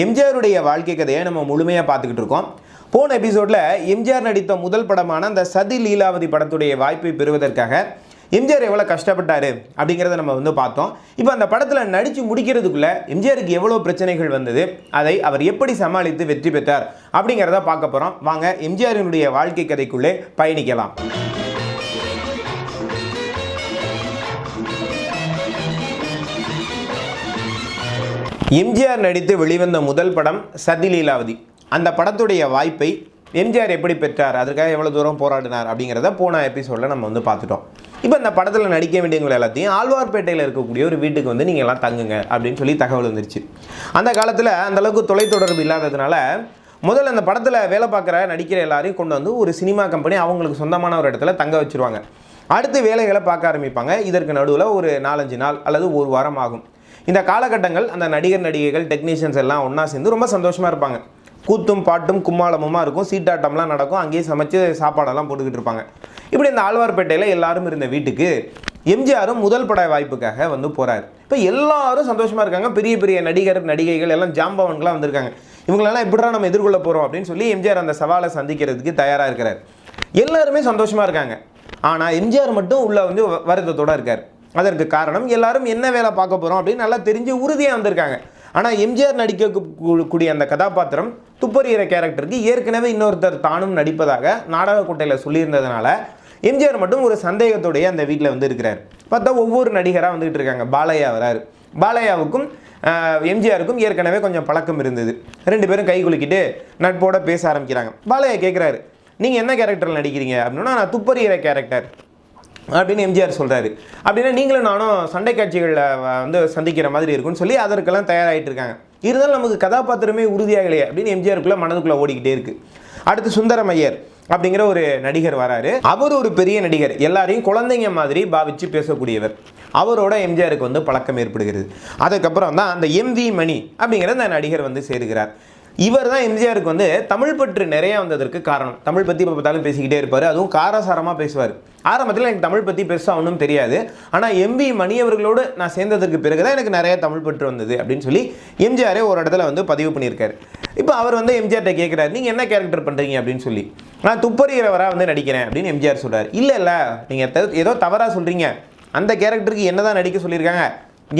எம்ஜிஆருடைய வாழ்க்கை கதையை நம்ம முழுமையாக பார்த்துக்கிட்டு இருக்கோம். போன எபிசோடில் எம்ஜிஆர் நடித்த முதல் படமான அந்த சதி லீலாவதி படத்துடைய வாய்ப்பை பெறுவதற்காக எம்ஜிஆர் எவ்வளோ கஷ்டப்பட்டார் அப்படிங்கிறத நம்ம வந்து பார்த்தோம். இப்போ அந்த படத்தில் நடித்து முடிக்கிறதுக்குள்ளே எம்ஜிஆருக்கு எவ்வளோ பிரச்சனைகள் வந்தது அதை அவர் எப்படி சமாளித்து வெற்றி பெற்றார் அப்படிங்கிறத பார்க்க போகிறோம் வாங்க எம்ஜிஆரினுடைய வாழ்க்கை கதைக்குள்ளே பயணிக்கலாம். எம்ஜிஆர் நடித்து வெளிவந்த முதல் படம் சதிலீலாவதி அந்த படத்துடைய வாய்ப்பை எம்ஜிஆர் எப்படி பெற்றார்? அதற்காக எவ்வளோ தூரம் போராடினார் அப்படிங்கிறத போன எபிசோடில் நம்ம வந்து பார்த்துட்டோம். இப்போ இந்த படத்தில் நடிக்க வேண்டியவங்களை எல்லாத்தையும் ஆழ்வார்பேட்டையில் இருக்கக்கூடிய ஒரு வீட்டுக்கு வந்து நீங்கள் எல்லாம் தங்குங்க அப்படின்னு சொல்லி தகவல் வந்துருச்சு. அந்த காலத்தில் அந்த அளவுக்கு தொலைத்தொடர்பு இல்லாததுனால முதல்ல அந்த படத்தில் வேலை பார்க்குற நடிக்கிற எல்லாரையும் கொண்டு வந்து ஒரு சினிமா கம்பெனி அவங்களுக்கு சொந்தமான ஒரு இடத்துல தங்க வச்சுருவாங்க. அடுத்து வேலைகளை பார்க்க ஆரம்பிப்பாங்க. இதற்கு நடுவில் ஒரு நாலஞ்சு நாள் அல்லது ஒரு வாரம் ஆகும். இந்த காலகட்டங்கள் அந்த நடிகர் நடிகைகள் டெக்னீஷியன்ஸ் எல்லாம் ஒன்றா சேர்ந்து ரொம்ப சந்தோஷமாக இருப்பாங்க. கூத்தும் பாட்டும் கும்மாளமுமா இருக்கும் சீட்டாட்டம்லாம் நடக்கும் அங்கேயே சமைச்சு சாப்பாடெல்லாம் போட்டுக்கிட்டு இருப்பாங்க. இப்படி இந்த ஆழ்வார்பேட்டையில் எல்லாரும் இருந்த வீட்டுக்கு எம்ஜிஆரும் முதல் பட வாய்ப்புக்காக வந்து போகிறார் இப்போ எல்லாரும் சந்தோஷமாக இருக்காங்க. பெரிய பெரிய நடிகர் நடிகைகள் எல்லாம் ஜாம்பவன்களாம் வந்திருக்காங்க. இவங்களெல்லாம் எப்படிடா நம்ம எதிர்கொள்ள போகிறோம் அப்படின்னு சொல்லி எம்ஜிஆர் அந்த சவாலை சந்திக்கிறதுக்கு தயாராக இருக்கிறார். எல்லாருமே சந்தோஷமாக இருக்காங்க. ஆனால் எம்ஜிஆர் மட்டும் உள்ளே வந்து வ- இருக்கார். அதற்கு காரணம் எல்லாரும் என்ன வேலை பார்க்க போகிறோம் அப்படின்னு நல்லா தெரிஞ்சு உறுதியாக வந்திருக்காங்க. ஆனால் எம்ஜிஆர் நடிக்க கூடிய அந்த கதாபாத்திரம் துப்பறிகிற கேரக்டருக்கு ஏற்கனவே இன்னொருத்தர் தானும் நடிப்பதாக நாடக கோட்டையில் சொல்லியிருந்ததுனால எம்ஜிஆர் மட்டும் ஒரு சந்தேகத்தோடைய அந்த வீட்டில் வந்து இருக்கிறார். பார்த்தா ஒவ்வொரு நடிகராக வந்துகிட்டு இருக்காங்க. பாலையா வராரு. பாலையாவுக்கும் எம்ஜிஆருக்கும் ஏற்கனவே கொஞ்சம் பழக்கம் இருந்தது. ரெண்டு பேரும் கை குலுக்கிட்டு நட்போட பேச ஆரம்பிக்கிறாங்க. பாலையா கேட்குறாரு நீங்கள் என்ன கேரக்டரில் நடிக்கிறீங்க? அப்படின்னா நான் துப்பறிகிற கேரக்டர். அப்படின்னு எம்ஜிஆர் சொல்கிறாரு அப்படின்னா நீங்களும் நானும் சண்டை காட்சிகளில் வந்து சந்திக்கிற மாதிரி இருக்கும்னு சொல்லி அதற்கெல்லாம் தயாராகிட்டு இருக்காங்க. இருந்தாலும் நமக்கு கதாபாத்திரமே உறுதியாகலையே அப்படின்னு எம்ஜிஆருக்குள்ளே மனதுக்குள்ளே ஓடிக்கிட்டே இருக்கு. அடுத்து சுந்தரமையர் அப்படிங்கிற ஒரு நடிகர் வராரு. அவர் ஒரு பெரிய நடிகர். எல்லாரையும் குழந்தைங்க மாதிரி பாவிச்சு பேசக்கூடியவர். அவரோட எம்ஜிஆருக்கு வந்து பழக்கம் ஏற்படுகிறது. அதுக்கப்புறம் தான் அந்த எம்வி மணி அப்படிங்கிற அந்த நடிகர் வந்து சேருகிறார். இவர் தான் எம்ஜிஆருக்கு வந்து தமிழ் பற்று நிறைய வந்ததற்கு காரணம். தமிழ் பற்றி இப்போ பார்த்தாலும் பேசிக்கிட்டே இருப்பார். அதுவும் காரசாரமாக பேசுவார். ஆரம்பத்தில் எனக்கு தமிழ் பற்றி பெருசாக ஒன்றும் தெரியாது. ஆனால் எம்பி மணி அவர்களோடு நான் சேர்ந்ததற்கு பிறகு தான் எனக்கு நிறைய தமிழ் பற்று வந்தது அப்படின்னு சொல்லி எம்ஜிஆரே ஒரு இடத்துல வந்து பதிவு பண்ணியிருக்காரு. இப்போ அவர் வந்து எம்ஜிஆர்ட்ட கேட்குறாரு நீங்கள் என்ன கேரக்டர் பண்ணுறீங்க அப்படின்னு சொல்லி. நான் துப்பறிகிறவராக வந்து நடிக்கிறேன் அப்படின்னு எம்ஜிஆர் சொல்கிறார் இல்லை இல்லை. நீங்கள் ஏதோ தவறாக சொல்கிறீங்க அந்த கேரக்டருக்கு என்ன தான் நடிக்க சொல்லியிருக்காங்க?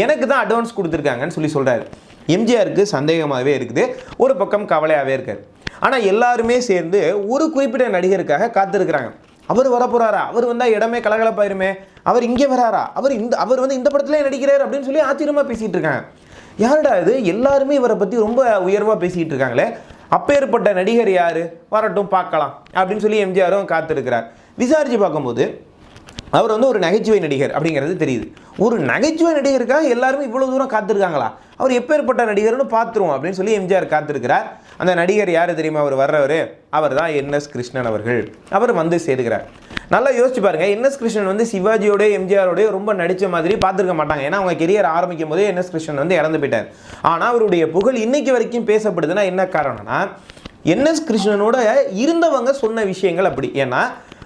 எனக்கு தான் அட்வான்ஸ் கொடுத்துருக்காங்கன்னு சொல்லி சொல்கிறாரு எம்ஜிஆருக்கு சந்தேகமாகவே இருக்குது. ஒரு பக்கம் கவலையாகவே இருக்கார் ஆனால் எல்லாருமே சேர்ந்து ஒரு குறிப்பிட்ட நடிகருக்காக காத்திருக்கிறாங்க. அவர் வரப்போகிறாரா அவர் வந்தால் இடமே கலகலப்பாயிருமே. அவர் இங்கே வராரா? அவர் இந்த அவர் வந்து இந்த படத்துலேயே நடிக்கிறார் அப்படின்னு சொல்லி ஆச்சரியமாக பேசிகிட்டு இருக்காங்க. யாருடா இது? எல்லாருமே இவரை பற்றி ரொம்ப உயர்வாக பேசிகிட்டு இருக்காங்களே. அப்பேற்பட்ட நடிகர் யார்? வரட்டும் பார்க்கலாம் அப்படின்னு சொல்லி எம்ஜிஆரும் காத்திருக்கிறார். விசாரித்து பார்க்கும்போது அவர் வந்து ஒரு நகைச்சுவை நடிகர் அப்படிங்கிறது தெரியுது. ஒரு நகைச்சுவை நடிகருக்காக எல்லாருமே இவ்வளோ தூரம் காத்திருக்காங்களா? அவர் எப்பேற்பட்ட நடிகர்னு பார்த்துருவோம் அப்படின்னு சொல்லி எம்ஜிஆர் காத்திருக்கிறார். அந்த நடிகர் யார் தெரியுமா? அவர் வர்றவர். அவர் தான் என்எஸ் கிருஷ்ணன் அவர்கள். அவர் வந்து சேருகிறார். நல்லா யோசிச்சு பாருங்க. என்எஸ் கிருஷ்ணன் வந்து சிவாஜியோட எம்ஜிஆரோடய ரொம்ப நடித்த மாதிரி பார்த்துருக்க மாட்டாங்க. ஏன்னா அவங்க கெரியர் ஆரம்பிக்கும் போதே என்எஸ் கிருஷ்ணன் வந்து இறந்து போயிட்டார். ஆனால் அவருடைய புகழ் இன்னைக்கு வரைக்கும் பேசப்படுதுன்னா என்ன காரணம்னா என்எஸ் கிருஷ்ணனோட இருந்தவங்க சொன்ன விஷயங்கள் அப்படி. ஏன்னா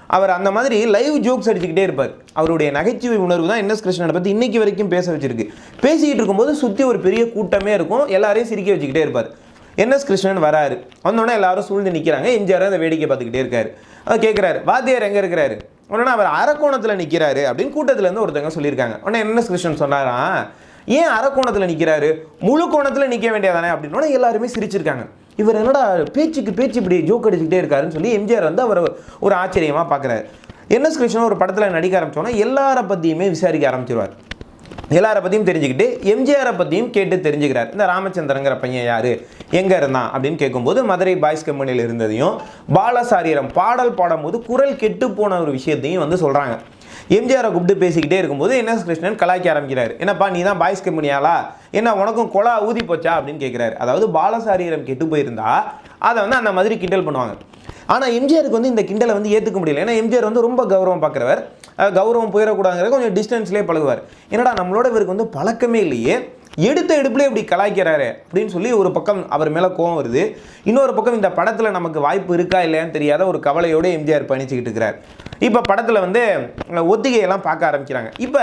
அவர் அந்த மாதிரி லைவ் ஜோக்ஸ் அடிச்சுக்கிட்டே இருப்பார். அவருடைய நகைச்சுவை உணர்வு தான் என்எஸ் கிருஷ்ணனை பற்றி இன்றைக்கி வரைக்கும் பேச வச்சிருக்கு. பேசிக்கிட்டு இருக்கும்போது சுற்றி ஒரு பெரிய கூட்டமே இருக்கும். எல்லாரையும் சிரிக்க வச்சுக்கிட்டே இருப்பார். என்எஸ் கிருஷ்ணன் வராரு. வந்தோடனே எல்லாரும் சூழ்ந்து நிற்கிறாங்க எம்ஜிஆர் அந்த வேடிக்கை பார்த்துக்கிட்டே இருக்காரு. அவர் கேட்குறாரு வாத்தியார் எங்கே இருக்கிறாரு? உடனே அவர் அரக்கோணத்தில் நிற்கிறாரு அப்படின்னு கூட்டத்துலேருந்து ஒருத்தவங்க சொல்லியிருக்காங்க. உடனே என்எஸ் கிருஷ்ணன் சொன்னாராம் ஏன் அரக்கோணத்தில் நிற்கிறாரு முழு கோணத்தில் நிற்க வேண்டியதானே? அப்படின்னோட எல்லாருமே சிரிச்சிருக்காங்க. இவர் என்னடா பேச்சுக்கு பேச்சு இப்படி ஜோக் அடிச்சுக்கிட்டே இருக்காருன்னு சொல்லி எம்ஜிஆர் வந்து அவர் ஒரு ஆச்சரியமாக பார்க்குறாரு. என்எஸ் கிருஷ்ணன் ஒரு படத்தில் நடிக்க ஆரம்பித்தோன்னா எல்லாரை பற்றியுமே விசாரிக்க ஆரம்பிச்சிருவார். எல்லாரை பற்றியும் தெரிஞ்சுக்கிட்டு எம்ஜிஆரை பற்றியும் கேட்டு தெரிஞ்சுக்கிறார். இந்த ராமச்சந்திரங்கிற பையன் யார்? எங்கே இருந்தான்? அப்படின்னு கேட்கும்போது மதுரை பாய்ஸ் கம்பெனியில் இருந்ததையும் பாலசாரியரம் பாடல் பாடும்போது குரல் கெட்டு போன ஒரு விஷயத்தையும் வந்து சொல்கிறாங்க எம்ஜிஆரை கூப்பிட்டு பேசிக்கிட்டே இருக்கும்போது என்எஸ் கிருஷ்ணன் கலாய்க்க ஆரம்பிக்கிறார்? என்னப்பா நீ தான் பாய்ஸ் கம்பெனியாளா என்ன உனக்கும் கொலா ஊதி போச்சா? அப்படின்னு கேட்குறாரு அதாவது பாலசாரீரம் கெட்டு போயிருந்தா அதை வந்து அந்த மாதிரி கிண்டல் பண்ணுவாங்க. ஆனால் எம்ஜிஆருக்கு வந்து இந்த கிண்டலை வந்து ஏற்றுக்க முடியல. ஏன்னா எம்ஜிஆர் வந்து ரொம்ப கௌரவம் பார்க்குறவர் கௌரவம் போயிடக்கூடாதுங்கிற கொஞ்சம் டிஸ்டன்ஸ்லேயே பழகுவார். என்னடா நம்மளோட இவருக்கு வந்து பழக்கமே இல்லையே. எடுத்த எடுப்புல இப்படி கலாய்க்கிறாரு அப்படின்னு சொல்லி ஒரு பக்கம் அவர் மேலே கோவம் வருது. இன்னொரு பக்கம் இந்த படத்தில் நமக்கு வாய்ப்பு இருக்கா இல்லையான்னு தெரியாத ஒரு கவலையோடு எம்ஜிஆர் பயணிச்சுக்கிட்டு இருக்கிறார். இப்போ படத்தில் வந்து ஒத்திகையெல்லாம் பார்க்க ஆரம்பிக்கிறாங்க. இப்போ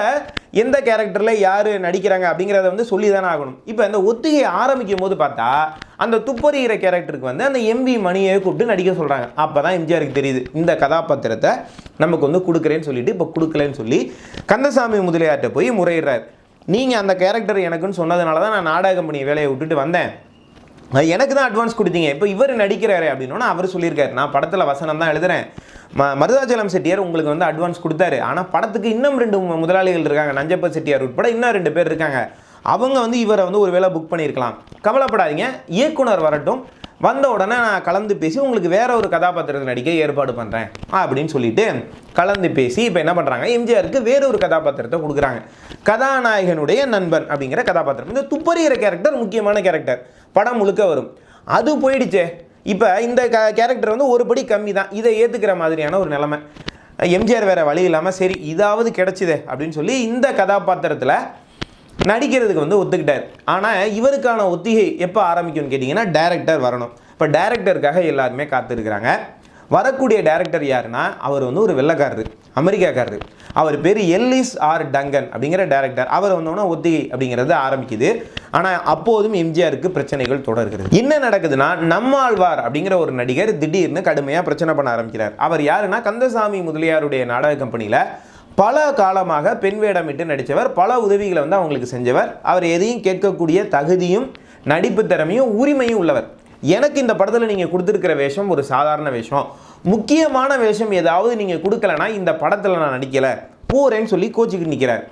எந்த கேரக்டரில் யார் நடிக்கிறாங்க அப்படிங்கிறத வந்து சொல்லி தானே ஆகணும். இப்போ இந்த ஒத்திகை ஆரம்பிக்கும் போது பார்த்தா அந்த துப்பறிகிற கேரக்டருக்கு வந்து அந்த எம்வி மணியை கூப்பிட்டு நடிக்க சொல்கிறாங்க அப்போ தான் எம்ஜிஆருக்கு தெரியுது இந்த கதாபாத்திரத்தை நமக்கு வந்து கொடுக்குறேன்னு சொல்லிட்டு இப்போ கொடுக்கலன்னு சொல்லி கந்தசாமி முதலியார்கிட்ட போய் முறையிடுறார். நீங்கள் அந்த கேரக்டர் எனக்குன்னு சொன்னதுனால தான் நான் நாடக கம்பெனி வேலையை விட்டுட்டு வந்தேன். எனக்கு தான் அட்வான்ஸ் கொடுத்தீங்க. இப்போ இவர் நடிக்கிறாரு அப்படின்னா அவர் சொல்லியிருக்காரு. நான் படத்தில் வசனம் தான் எழுதுறேன். ம மருதாச்சலம் செட்டியார் உங்களுக்கு வந்து அட்வான்ஸ் கொடுத்தாரு. ஆனால் படத்துக்கு இன்னும் ரெண்டு மு- முதலாளிகள் இருக்காங்க. நஞ்சப்ப செட்டியார் உட்பட இன்னும் ரெண்டு பேர் இருக்காங்க. அவங்க வந்து இவரை வந்து ஒரு வேளை புக் பண்ணியிருக்கலாம். கவலைப்படாதீங்க. இயக்குனர் வரட்டும். வந்த உடனே நான் கலந்து பேசி உங்களுக்கு வேற ஒரு கதாபாத்திரத்தை நடிக்க ஏற்பாடு பண்ணுறேன் அப்படின்னு சொல்லிட்டு கலந்து பேசி இப்போ என்ன பண்ணுறாங்க எம்ஜிஆருக்கு வேற ஒரு கதாபாத்திரத்தை கொடுக்குறாங்க. கதாநாயகனுடைய நண்பன் அப்படிங்கிற கதாபாத்திரம். இந்த துப்பறிகிற கேரக்டர் முக்கியமான கேரக்டர் படம் முழுக்க வரும். அது போயிடுச்சே. இப்போ இந்த க கேரக்டர் வந்து ஒரு படி கம்மி தான் இதை ஏற்றுக்கிற மாதிரியான ஒரு நிலைமை. எம்ஜிஆர் வேற வழி இல்லாமல் சரி இதாவது கிடச்சிதே அப்படின்னு சொல்லி இந்த கதாபாத்திரத்தில் நடிக்கிறதுக்கு வந்து ஒத்துக்கிட்டார். ஆனால் இவருக்கான ஒத்திகை எப்போ ஆரம்பிக்கும்னு கேட்டிங்கன்னா டேரக்டர் வரணும். இப்போ டேரக்டருக்காக எல்லாருமே காத்திருக்கிறாங்க. வரக்கூடிய டேரக்டர் யாருன்னா அவர் வந்து ஒரு வெள்ளைக்காரரு அமெரிக்காக்காரரு. அவர் பேர் எல்லிஸ் ஆர் டங்கன் அப்படிங்கிற டேரக்டர் அவர் வந்தோன்னா ஒத்திகை அப்படிங்கிறது ஆரம்பிக்குது. ஆனால் அப்போதும் எம்ஜிஆருக்கு பிரச்சனைகள் தொடர்கிறது. என்ன நடக்குதுன்னா நம்மாழ்வார் அப்படிங்கிற ஒரு நடிகர் திடீர்னு கடுமையாக பிரச்சனை பண்ண ஆரம்பிக்கிறார். அவர் யாருன்னா கந்தசாமி முதலியாருடைய நாடக கம்பெனியில் பல காலமாக பெண் வேடமிட்டு நடித்தவர் பல உதவிகளை வந்து அவங்களுக்கு செஞ்சவர். அவர் எதையும் கேட்கக்கூடிய தகுதியும் நடிப்பு திறமையும் உரிமையும் உள்ளவர். எனக்கு இந்த படத்தில் நீங்கள் கொடுத்துருக்கிற வேஷம் ஒரு சாதாரண வேஷம். முக்கியமான வேஷம் ஏதாவது நீங்கள் கொடுக்கலனா இந்த படத்தில் நான் நடிக்கலை. போகிறேன்னு சொல்லி கோச்சிக்கிட்டு நிற்கிறார்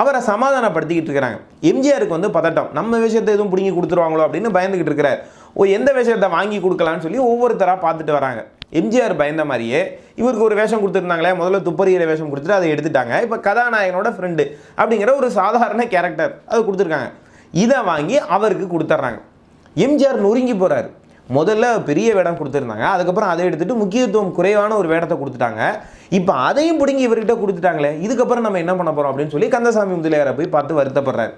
அவரை சமாதானப்படுத்திக்கிட்டு இருக்கிறாங்க. எம்ஜிஆருக்கு வந்து பதட்டம். நம்ம விஷயத்தை எதுவும் பிடுங்கி கொடுத்துருவாங்களோ அப்படின்னு பயந்துக்கிட்டு இருக்கிறார். ஓ எந்த விஷயத்தை வாங்கி கொடுக்கலான்னு சொல்லி ஒவ்வொருத்தராக பார்த்துட்டு வராங்க. எம்ஜிஆர் பயந்த மாதிரியே இவருக்கு ஒரு வேஷம் கொடுத்துருந்தாங்களே முதல்ல துப்பறியிற வேஷம் கொடுத்துட்டு அதை எடுத்துட்டாங்க. இப்போ கதாநாயகனோட ஃப்ரெண்டு அப்படிங்கிற ஒரு சாதாரண கேரக்டர் அது கொடுத்துருக்காங்க. இதை வாங்கி அவருக்கு கொடுத்துட்றாங்க எம்ஜிஆர் நொறுங்கி போகிறாரு முதல்ல பெரிய வேடம் கொடுத்துருந்தாங்க. அதுக்கப்புறம் அதை எடுத்துகிட்டு முக்கியத்துவம் குறைவான ஒரு வேடத்தை கொடுத்துட்டாங்க. இப்போ அதையும் பிடுங்கி இவர்கிட்ட கொடுத்துட்டாங்களே இதுக்கப்புறம் நம்ம என்ன பண்ண போகிறோம் அப்படின்னு சொல்லி கந்தசாமி முதலியாரை போய் பார்த்து வருத்தப்படுறாரு.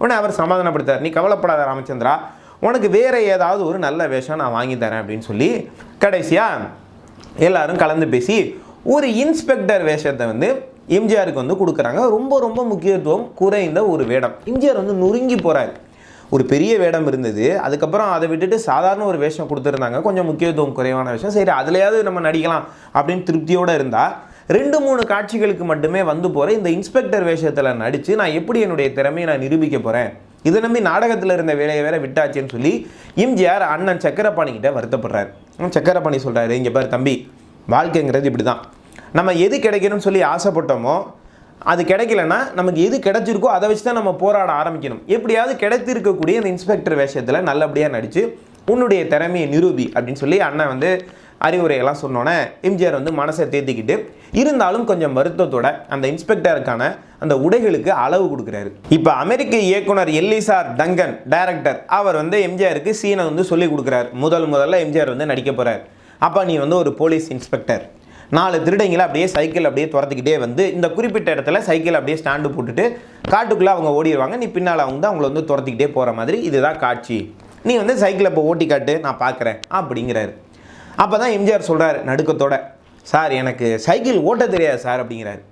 உடனே அவர் சமாதானப்படுத்தார் நீ கவலைப்படாத ராமச்சந்திரா உனக்கு வேற ஏதாவது ஒரு நல்ல வேஷம் நான் வாங்கி தரேன் அப்படின்னு சொல்லி கடைசியாக எல்லாரும் கலந்து பேசி ஒரு இன்ஸ்பெக்டர் வேஷத்தை வந்து எம்ஜிஆருக்கு வந்து கொடுக்குறாங்க. ரொம்ப ரொம்ப முக்கியத்துவம் குறைந்த ஒரு வேடம். எம்ஜிஆர் வந்து நொறுங்கி போகிறார் ஒரு பெரிய வேடம் இருந்தது. அதுக்கப்புறம் அதை விட்டுட்டு சாதாரண ஒரு வேஷம் கொடுத்துருந்தாங்க. கொஞ்சம் முக்கியத்துவம் குறைவான விஷயம் சரி அதுலையாவது நம்ம நடிக்கலாம் அப்படின்னு திருப்தியோடு இருந்தால் ரெண்டு மூணு காட்சிகளுக்கு மட்டுமே வந்து போகிற இந்த இன்ஸ்பெக்டர் வேஷத்தில் நடித்து நான் எப்படி என்னுடைய திறமையை நான் நிரூபிக்க போகிறேன் இதை நம்பி நாடகத்தில் இருந்த வேலையை வேற விட்டாச்சுன்னு சொல்லி எம்ஜிஆர் அண்ணன் சக்கரபாணி கிட்ட வருத்தப்படுறாரு. சக்கரப்பாணி சொல்கிறாரு இங்கே பாரு தம்பி வாழ்க்கைங்கிறது இப்படி தான் நம்ம எது கிடைக்கணும்னு சொல்லி ஆசைப்பட்டோமோ அது கிடைக்கலன்னா நமக்கு எது கிடைச்சிருக்கோ அதை வச்சு தான் நம்ம போராட ஆரம்பிக்கணும். எப்படியாவது கிடைத்திருக்கக்கூடிய அந்த இன்ஸ்பெக்டர் வேஷத்தில் நல்லபடியாக நடித்து உன்னுடைய திறமையை நிரூபி அப்படின்னு சொல்லி அண்ணன் வந்து அறிவுரையெல்லாம் சொன்னோன்னே எம்ஜிஆர் வந்து மனசை தேத்திக்கிட்டு இருந்தாலும் கொஞ்சம் வருத்தத்தோட அந்த இன்ஸ்பெக்டருக்கான அந்த உடைகளுக்கு அளவு கொடுக்குறாரு. இப்போ அமெரிக்க இயக்குனர் எல்லிசார் டங்கன் டைரக்டர் அவர் வந்து எம்ஜிஆருக்கு சீனை வந்து சொல்லி கொடுக்குறாரு. முதல் முதல்ல எம்ஜிஆர் வந்து நடிக்க போகிறார் அப்போ நீ வந்து ஒரு போலீஸ் இன்ஸ்பெக்டர். நாலு திருடங்களை அப்படியே சைக்கிள் அப்படியே துரத்துக்கிட்டே வந்து இந்த குறிப்பிட்ட இடத்துல சைக்கிள் அப்படியே ஸ்டாண்டு போட்டுட்டு காட்டுக்குள்ளே அவங்க ஓடிடுவாங்க. நீ பின்னால் அவங்க தான் அவங்கள வந்து துரத்திக்கிட்டே போகிற மாதிரி இதுதான் காட்சி. நீ வந்து சைக்கிளை இப்போ ஓட்டி காட்டு நான் பார்க்குறேன் அப்படிங்கிறாரு. அப்போ தான் எம்ஜிஆர் சொல்கிறார் நடுக்கத்தோட சார் எனக்கு சைக்கிள் ஓட்ட தெரியாது சார் அப்படிங்கிறாரு.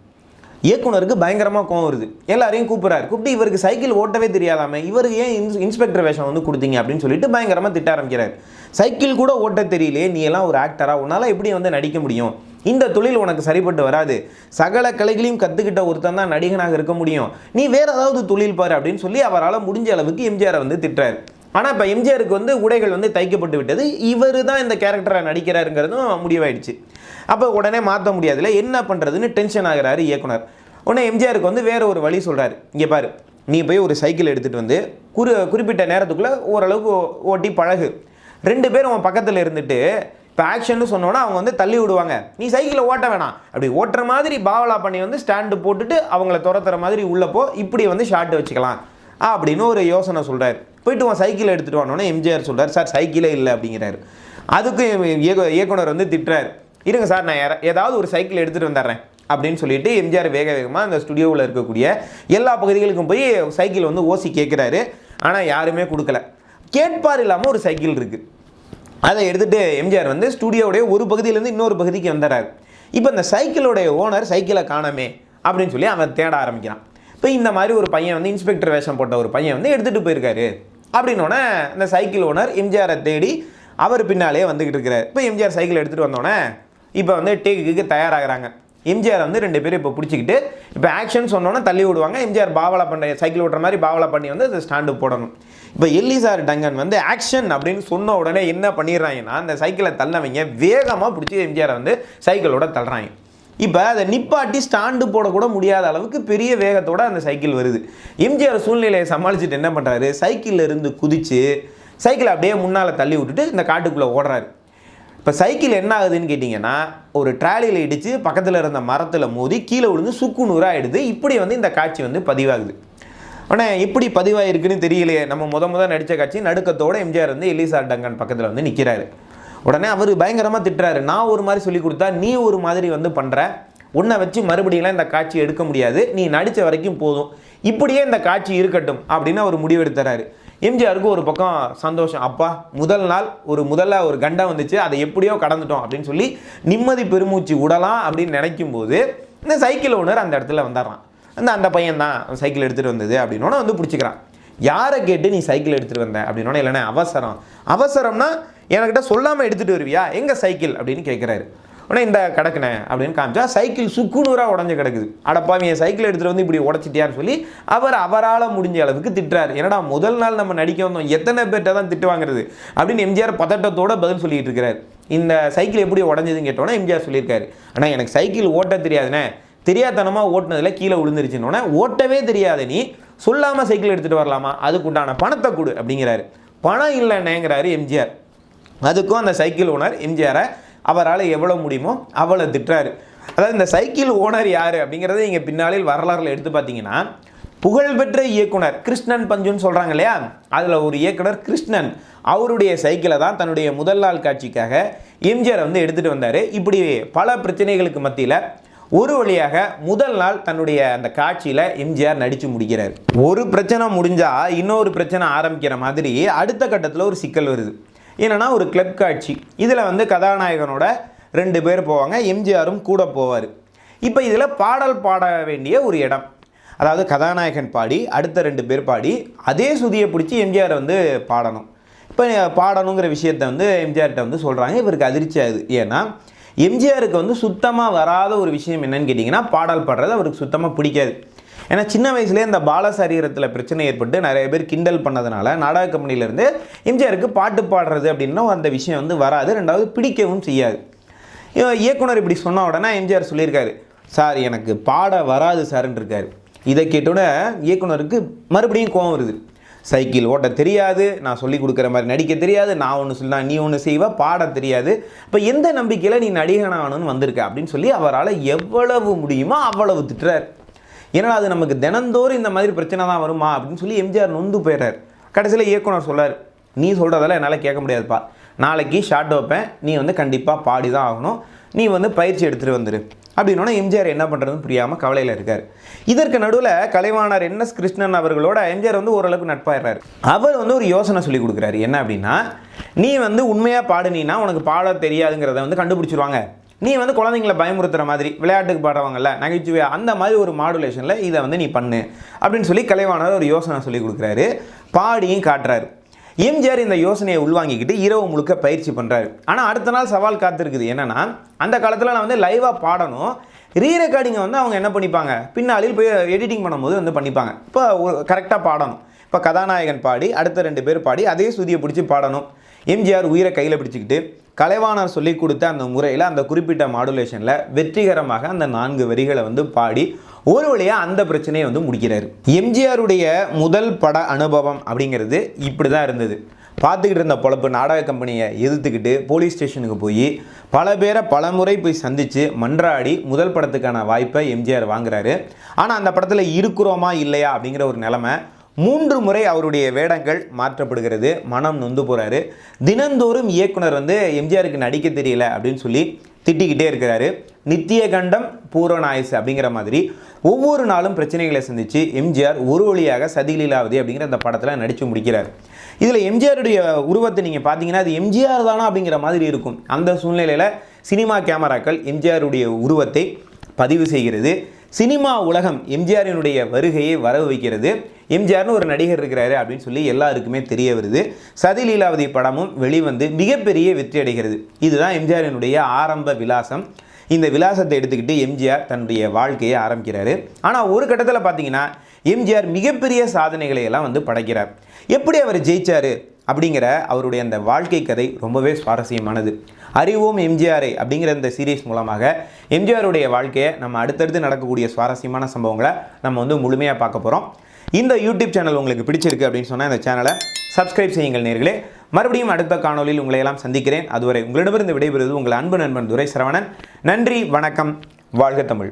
இயக்குனருக்கு பயங்கரமாக கோவம் வருது. எல்லாரையும் கூப்பிட்றாரு. கூப்பிட்டு இவருக்கு சைக்கிள் ஓட்டவே தெரியாதாமே இவருக்கு ஏன் இன்ஸ் இன்ஸ்பெக்டர் வேஷம் வந்து கொடுத்தீங்க அப்படின்னு சொல்லிட்டு பயங்கரமாக திட்ட ஆரம்பிக்கிறார். சைக்கிள் கூட ஓட்ட தெரியலையே நீ எல்லாம் ஒரு ஆக்டராக உன்னால் எப்படி வந்து நடிக்க முடியும்? இந்த தொழில் உனக்கு சரிப்பட்டு வராது. சகல கலைகளையும் கற்றுக்கிட்ட ஒருத்தன் தான் நடிகனாக இருக்க முடியும். நீ வேறு ஏதாவது தொழில் பாரு அப்படின்னு சொல்லி அவரால் முடிஞ்ச அளவுக்கு எம்ஜிஆரை வந்து திட்டுறாரு. ஆனால் இப்போ எம்ஜிஆருக்கு வந்து உடைகள் வந்து தைக்கப்பட்டு விட்டது. இவர் தான் இந்த கேரக்டரை நடிக்கிறாருங்கிறதும் முடிவாயிடுச்சு. அப்போ உடனே மாற்ற முடியாதுல என்ன பண்ணுறதுன்னு டென்ஷன் ஆகிறாரு இயக்குனர். உடனே எம்ஜிஆருக்கு வந்து வேறு ஒரு வழி சொல்கிறாரு இங்கே பாரு நீ போய் ஒரு சைக்கிள் எடுத்துகிட்டு வந்து குறி குறிப்பிட்ட நேரத்துக்குள்ளே ஓரளவுக்கு ஓட்டி பழகு. ரெண்டு பேரும் உன் பக்கத்தில் இருந்துட்டு இப்போ ஆக்ஷன்னு சொன்னோன்னா அவங்க வந்து தள்ளி விடுவாங்க. நீ சைக்கிளை ஓட்ட வேணாம். அப்படி ஓட்டுற மாதிரி பாவலா பண்ணி வந்து ஸ்டாண்டு போட்டுட்டு அவங்கள துரத்துற மாதிரி உள்ளப்போ போ இப்படி வந்து ஷார்ட் வச்சுக்கலாம். அப்படின்னு ஒரு யோசனை சொல்கிறார் போயிட்டு உன் சைக்கிளை எடுத்துகிட்டு வானோன்னே எம்ஜிஆர் சொல்கிறார் சார் சைக்கிளே இல்லை அப்படிங்கிறாரு. அதுக்கும் இயக்கு- இயக்குனர் வந்து திட்டுறாரு. இருங்க சார் நான் ஏதாவது ஒரு சைக்கிள் எடுத்துகிட்டு வந்துடுறேன் அப்படின்னு சொல்லிட்டு எம்ஜிஆர் வேக வேகமாக அந்த ஸ்டுடியோவில் இருக்கக்கூடிய எல்லா பகுதிகளுக்கும் போய் சைக்கிள் வந்து ஓசி கேட்குறாரு ஆனால் யாருமே கொடுக்கல. கேட்பார் இல்லாமல் ஒரு சைக்கிள் இருக்குது அதை எடுத்துகிட்டு எம்ஜிஆர் வந்து ஸ்டுடியோடைய ஒரு பகுதியிலேருந்து இன்னொரு பகுதிக்கு வந்துடுறாரு இப்போ இந்த சைக்கிளோடைய ஓனர் சைக்கிளை காணமே அப்படின்னு சொல்லி அவன் தேட ஆரம்பிக்கிறான். இப்போ இந்த மாதிரி ஒரு பையன் வந்து இன்ஸ்பெக்டர் வேஷம் போட்ட ஒரு பையன் வந்து எடுத்துகிட்டு போயிருக்காரு. அப்படின்னோடனே இந்த சைக்கிள் ஓனர் எம்ஜிஆரை தேடி அவர் பின்னாலே வந்துக்கிட்டு இருக்கிறார் இப்போ எம்ஜிஆர் சைக்கிள் எடுத்துகிட்டு வந்தோடனே இப்போ வந்து டேக்குக்கு தயாராகிறாங்க. எம்ஜிஆர் வந்து ரெண்டு பேரும் இப்போ பிடிச்சிக்கிட்டு இப்போ ஆக்ஷன் சொன்னோன்னே தள்ளி விடுவாங்க. எம்ஜிஆர் பாவலா பண்ண சைக்கிள் ஓட்டுற மாதிரி பாவலா பண்ணி வந்து அந்த ஸ்டாண்டு போடணும். இப்போ எல்லிசார் டங்கன் வந்து ஆக்ஷன் அப்படின்னு சொன்ன உடனே என்ன பண்ணிடுறாங்கன்னா அந்த சைக்கிளை தள்ளவங்க வேகமாக பிடிச்சி எம்ஜிஆரை வந்து சைக்கிளோட தள்ளுறாங்க. இப்போ அதை நிப்பாட்டி ஸ்டாண்டு போடக்கூட முடியாத அளவுக்கு பெரிய வேகத்தோடு அந்த சைக்கிள் வருது. எம்ஜிஆர் சூழ்நிலையை சமாளிச்சுட்டு என்ன பண்ணுறாரு சைக்கிளில் இருந்து குதித்து சைக்கிளை அப்படியே முன்னால் தள்ளி விட்டுட்டு இந்த காட்டுக்குள்ளே ஓடுறாரு. இப்போ சைக்கிள் என்ன ஆகுதுன்னு கேட்டிங்கன்னா ஒரு ட்ராலியில் இடித்து பக்கத்தில் இருந்த மரத்தில் மோதி கீழே விழுந்து சுக்கு நூறாகிடுது இப்படி வந்து இந்த காட்சி வந்து பதிவாகுது. ஆனால் எப்படி பதிவாயிருக்குன்னு தெரியலையே. நம்ம முத முத நடித்த காட்சி நடுக்கத்தோட எம்ஜிஆர் வந்து எலிசார் டங்கன் பக்கத்தில் வந்து நிற்கிறாரு உடனே அவர் பயங்கரமாக திட்டுறாரு. நான் ஒரு மாதிரி சொல்லி கொடுத்தா நீ ஒரு மாதிரி வந்து பண்ணுற உன்னை வச்சு மறுபடியெல்லாம் இந்த காட்சி எடுக்க முடியாது. நீ நடித்த வரைக்கும் போதும். இப்படியே இந்த காட்சி இருக்கட்டும். அப்படின்னு அவர் முடிவெடுத்துறாரு. எம்ஜிஆருக்கு ஒரு பக்கம் சந்தோஷம். அப்பா முதல் நாள் ஒரு முதல்ல ஒரு கண்டம் வந்துச்சு. அதை எப்படியோ கடந்துட்டோம் அப்படின்னு சொல்லி நிம்மதி பெருமூச்சு விடலாம் அப்படின்னு நினைக்கும் போது இந்த சைக்கிள் ஓனர் அந்த இடத்துல வந்துடுறான். அந்த அந்த பையன் தான் சைக்கிள் எடுத்துகிட்டு வந்தது அப்படின்னோட வந்து பிடிச்சிக்கிறான். யாரை கேட்டு நீ சைக்கிள் எடுத்துகிட்டு வந்த அப்படின்னோட இல்லைன்னா அவசரம். அவசரம்னா என்கிட்ட சொல்லாமல் எடுத்துகிட்டு வருவியா? எங்கே சைக்கிள்? அப்படின்னு கேட்குறாரு உடனே இந்த கிடக்குனே அப்படின்னு காமிச்சா சைக்கிள் சுக்குநூறாக உடஞ்சு கிடக்குது. அடப்பாவி என் சைக்கிள் எடுத்துகிட்டு வந்து இப்படி உடச்சிட்டியான்னு சொல்லி அவர் அவரால் முடிஞ்ச அளவுக்கு திட்டுறாரு. என்னடா முதல் நாள் நம்ம நடிக்க வந்தோம் எத்தனை பேர்கிட்ட தான் திட்டு வாங்குறது? அப்படின்னு எம்ஜிஆர் பதட்டத்தோட பதில் சொல்லிட்டு இருக்கிறார் இந்த சைக்கிள் எப்படி உடஞ்சதுன்னு கேட்டோன்னே எம்ஜிஆர் சொல்லியிருக்காரு. ஆனால் எனக்கு சைக்கிள் ஓட்ட தெரியாதுண்ணே. தெரியாதனமாக ஓட்டுனதில் கீழே விழுந்துருச்சுன்னொன்னே ஓட்டவே தெரியாத நீ. சொல்லாமல் சைக்கிள் எடுத்துகிட்டு வரலாமா? அதுக்குண்டான பணத்தை கொடு அப்படிங்கிறாரு. பணம் இல்லைன்னேங்கிறாரு எம்ஜிஆர். அதுக்கும் அந்த சைக்கிள் ஓனர் எம்ஜிஆரை அவரால் எவ்வளோ முடியுமோ அவ்வளோ திட்டுறாரு. அதாவது இந்த சைக்கிள் ஓனர் யார் அப்படிங்கிறத இங்கே பின்னாளில் வரலாறுல எடுத்து பார்த்தீங்கன்னா புகழ்பெற்ற இயக்குனர் கிருஷ்ணன் பஞ்சுன்னு சொல்கிறாங்க இல்லையா? அதில் ஒரு இயக்குனர் கிருஷ்ணன் அவருடைய சைக்கிளை தான் தன்னுடைய முதல் நாள் காட்சிக்காக எம்ஜிஆர் வந்து எடுத்துகிட்டு வந்தார். இப்படி பல பிரச்சனைகளுக்கு மத்தியில் ஒரு வழியாக முதல் நாள் தன்னுடைய அந்த காட்சியில் எம்ஜிஆர் நடித்து முடிக்கிறார். ஒரு பிரச்சனை முடிஞ்சால் இன்னொரு பிரச்சனை ஆரம்பிக்கிற மாதிரி அடுத்த கட்டத்தில் ஒரு சிக்கல் வருது. என்னென்னா ஒரு கிளப் காட்சி. இதில் வந்து கதாநாயகனோட ரெண்டு பேர் போவாங்க. எம்ஜிஆரும் கூட போவார். இப்போ இதில் பாடல் பாட வேண்டிய ஒரு இடம். அதாவது கதாநாயகன் பாடி அடுத்த ரெண்டு பேர் பாடி அதே சுதியை பிடிச்சி எம்ஜிஆர் வந்து பாடணும். இப்போ பாடணுங்கிற விஷயத்த வந்து எம்ஜிஆர்கிட்ட வந்து சொல்கிறாங்க இவருக்கு அதிர்ச்சி ஆகுது. ஏன்னா எம்ஜிஆருக்கு வந்து சுத்தமாக வராத ஒரு விஷயம் என்னன்னு கேட்டிங்கன்னா பாடல் பாடுறது அவருக்கு சுத்தமாக பிடிக்காது. ஏன்னா சின்ன வயசுலேயே இந்த பால சரீரத்தில் பிரச்சனை ஏற்பட்டு நிறைய பேர் கிண்டல் பண்ணதுனால நாடக கம்பெனிலேருந்து எம்ஜிஆருக்கு பாட்டு பாடுறது அப்படின்னா அந்த விஷயம் வந்து வராது. ரெண்டாவது பிடிக்கவும் செய்யாது. இயக்குனர் இப்படி சொன்ன உடனே எம்ஜிஆர் சொல்லியிருக்காரு சார் எனக்கு பாட வராது சார்ன்னு இருக்காரு. இதை கேட்டோன்னே இயக்குனருக்கு மறுபடியும் கோவம் வருது. சைக்கிள் ஓட்ட தெரியாது நான் சொல்லி கொடுக்குற மாதிரி நடிக்க தெரியாது நான் ஒன்று சொல்லலாம் நீ ஒன்று செய்வ பாட தெரியாது. இப்போ எந்த நம்பிக்கையில் நீ நடிகனாகணும்னு வந்திருக்க? அப்படின்னு சொல்லி அவரால் எவ்வளவு முடியுமோ அவ்வளவு திட்டுறார். ஏன்னா அது நமக்கு தினந்தோறும் இந்த மாதிரி பிரச்சனை தான் வருமா அப்படின்னு சொல்லி எம்ஜிஆர் நொந்து போயிடுறார். கடைசியில் இயக்குனர் சொல்றார் நீ சொல்கிறதெல்லாம் என்னால் கேட்க முடியாதுப்பா. நாளைக்கு ஷார்ட் வைப்பேன். நீ வந்து கண்டிப்பாக பாடி தான் ஆகணும். நீ வந்து பயிற்சி எடுத்துகிட்டு வந்துரு. அப்படின்னோட எம்ஜிஆர் என்ன பண்ணுறதுன்னு புரியாமல் கவலையில் இருக்கார். இதற்கு நடுவில் கலைவாணர் என். எஸ். கிருஷ்ணன் அவர்களோட எம்ஜிஆர் வந்து ஓரளவுக்கு நட்பாயிடுறாரு. அவர் வந்து ஒரு யோசனை சொல்லி கொடுக்குறாரு. என்ன அப்படின்னா நீ வந்து உண்மையாக பாடுனீன்னா உனக்கு பாட தெரியாதுங்கிறத வந்து கண்டுபிடிச்சிருவாங்க. நீ வந்து குழந்தைங்கள பயமுறுத்துற மாதிரி விளையாட்டுக்கு பாடுறவங்கல்ல நகைச்சுவை அந்த மாதிரி ஒரு மாடுலேஷனில் இதை வந்து நீ பண்ணு. அப்படின்னு சொல்லி கலைவாணர் ஒரு யோசனை சொல்லி கொடுக்குறாரு. பாடியும் காட்டுறாரு. எம்ஜிஆர் இந்த யோசனையை உள்வாங்கிக்கிட்டு இரவு முழுக்க பயிற்சி பண்ணுறாரு ஆனால் அடுத்த நாள் சவால் காத்திருக்குது. என்னென்னா அந்த காலத்தில் நான் வந்து லைவாக பாடணும். ரீ ரெக்கார்டிங்கை வந்து அவங்க என்ன பண்ணிப்பாங்க? பின்னாளில் போய் எடிட்டிங் பண்ணும்போது வந்து பண்ணிப்பாங்க. இப்போ கரெக்டாக பாடணும். இப்போ கதாநாயகன் பாடி அடுத்த ரெண்டு பேர் பாடி அதே சுதியை பிடிச்சி பாடணும். எம்ஜிஆர் உயிரை கையில் பிடிச்சிக்கிட்டு கலைவாணர் சொல்லி கொடுத்த அந்த முறையில் அந்த குறிப்பிட்ட மாடுலேஷனில் வெற்றிகரமாக அந்த நான்கு வரிகளை வந்து பாடி ஒரு வழியாக அந்த பிரச்சனையை வந்து முடிக்கிறார். எம்ஜிஆருடைய முதல் பட அனுபவம் அப்படிங்கிறது இப்படி தான் இருந்தது. பார்த்துக்கிட்டு இருந்த பொழப்பு நாடக கம்பெனியை எதிர்த்துக்கிட்டு போலீஸ் ஸ்டேஷனுக்கு போய் பல பேரை பல முறை போய் சந்தித்து மன்றாடி முதல் படத்துக்கான வாய்ப்பை எம்ஜிஆர் வாங்குறாரு. ஆனால் அந்த படத்தில் இருக்கிறோமா இல்லையா அப்படிங்கிற ஒரு நிலமை மூன்று முறை அவருடைய வேடங்கள் மாற்றப்படுகிறது. மனம் நொந்து போகிறாரு தினந்தோறும் இயக்குனர் வந்து எம்ஜிஆருக்கு நடிக்க தெரியல அப்படின்னு சொல்லி திட்டிக்கிட்டே இருக்கிறாரு. நித்திய கண்டம் பூரணாயுசு அப்படிங்கிற மாதிரி ஒவ்வொரு நாளும் பிரச்சனைகளை சந்தித்து எம்ஜிஆர் ஒரு வழியாக சதிலீலாவதி அப்படிங்கிற அந்த படத்தில் நடித்து முடிக்கிறார். இதில் எம்ஜிஆருடைய உருவத்தை நீங்கள் பார்த்தீங்கன்னா அது எம்ஜிஆர் தானா அப்படிங்கிற மாதிரி இருக்கும். அந்த சூழ்நிலையில் சினிமா கேமராக்கள் எம்ஜிஆருடைய உருவத்தை பதிவு செய்கிறது. சினிமா உலகம் எம்ஜிஆரினுடைய வருகையை வரவு வைக்கிறது எம்ஜிஆர்னு ஒரு நடிகர் இருக்கிறாரு அப்படின்னு சொல்லி எல்லாருக்குமே தெரிய வருது. சதி லீலாவதி படமும் வெளிவந்து மிகப்பெரிய வெற்றி அடைகிறது. இதுதான் எம்ஜிஆரினுடைய ஆரம்ப விலாசம். இந்த விலாசத்தை எடுத்துக்கிட்டு எம்ஜிஆர் தன்னுடைய வாழ்க்கையை ஆரம்பிக்கிறாரு. ஆனால் ஒரு கட்டத்தில் பார்த்தீங்கன்னா எம்ஜிஆர் மிகப்பெரிய சாதனைகளை எல்லாம் வந்து படைக்கிறார். எப்படி அவர் ஜெயிச்சார் அப்படிங்கிற அவருடைய அந்த வாழ்க்கை கதை ரொம்பவே சுவாரஸ்யமானது. அறிவோம் எம்ஜிஆரை அப்படிங்கிற இந்த சீரீஸ் மூலமாக எம்ஜிஆருடைய வாழ்க்கையை நம்ம அடுத்தடுத்து நடக்கக்கூடிய சுவாரஸ்யமான சம்பவங்களை நம்ம வந்து முழுமையாக பார்க்க போகிறோம் இந்த யூடியூப் சேனல் உங்களுக்கு பிடிச்சிருக்கு அப்படின்னு சொன்னால் இந்த சேனலை சப்ஸ்கிரைப் செய்யுங்கள் நேர்களே. மறுபடியும் அடுத்த காணொலியில் உங்களை எல்லாம் சந்திக்கிறேன். அதுவரை உங்களிடமிருந்து விடைபெறுவது உங்கள் அன்பு நண்பன் துரை சரவணன் நன்றி வணக்கம். வாழ்க தமிழ்.